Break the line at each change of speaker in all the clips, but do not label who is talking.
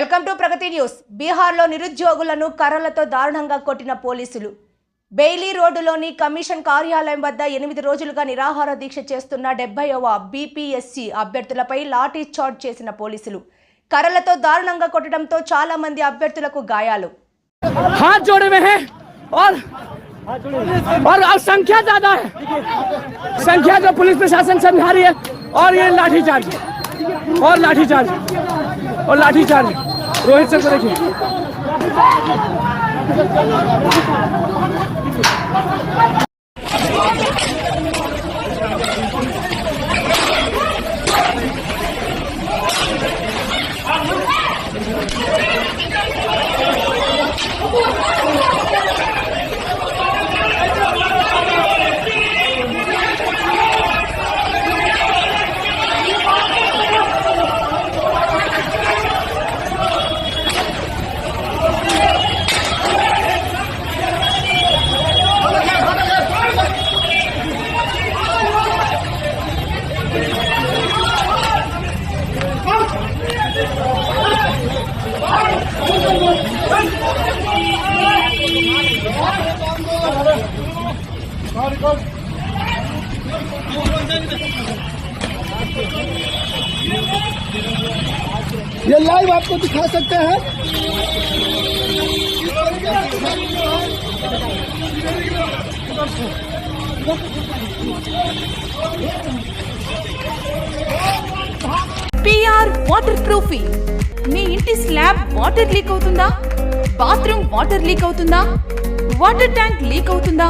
Welcome to Pragathi news బీహార్లో నిరుద్యోగులను కర్రలతో దారుణంగా కొట్టిన పోలీసులు బెయిలీ రోడ్డులోని కమిషన్ కార్యాలయం వద్ద ఎనిమిది రోజులుగా నిరాహార దీక్ష చేస్తున్న డెబ్బైవ బీపీఎస్సీ అభ్యర్థులపై లాఠీ చార్జ్ చేసిన పోలీసులు కర్రలతో దారుణంగా కొట్టడంతో చాలా మంది అభ్యర్థులకు గాయాలు
हाथ जोड़े हुए हैं और और अब संख्या ज्यादा है संख्या जो पुलिस प्रशासन समझा रही है और ये लाठी चार्ज और लाठी चार्ज और लाठी चार्ज রোহিত স্যারকে দেখি।
ये लाइव आपको दिखा सकते हैं
పిఆర్ వాటర్ ప్రూఫింగ్ మీ ఇంటి స్లాబ్ వాటర్ లీక్ అవుతుందా bathroom water leak అవుతుందా? వాటర్ ట్యాంక్ లీక్ అవుతుందా?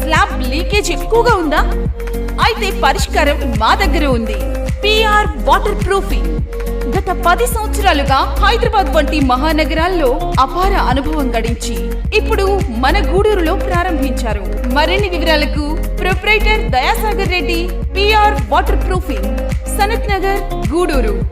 స్లాబ్ లీకేజ్ ఎక్కువగా ఉందా? అయితే పరిష్కారం మా దగ్గర ఉంది. పిఆర్ వాటర్ ప్రూఫింగ్ గత పది సంవత్సరాలుగా హైదరాబాద్ వంటి మహానగరాల్లో అపార అనుభవం గడించి ఇప్పుడు మన గూడూరులో ప్రారంభించారు. మరిన్ని వివరాలకు proprietor Dayasagar Reddy PR waterproofing Sanath Nagar Gudur.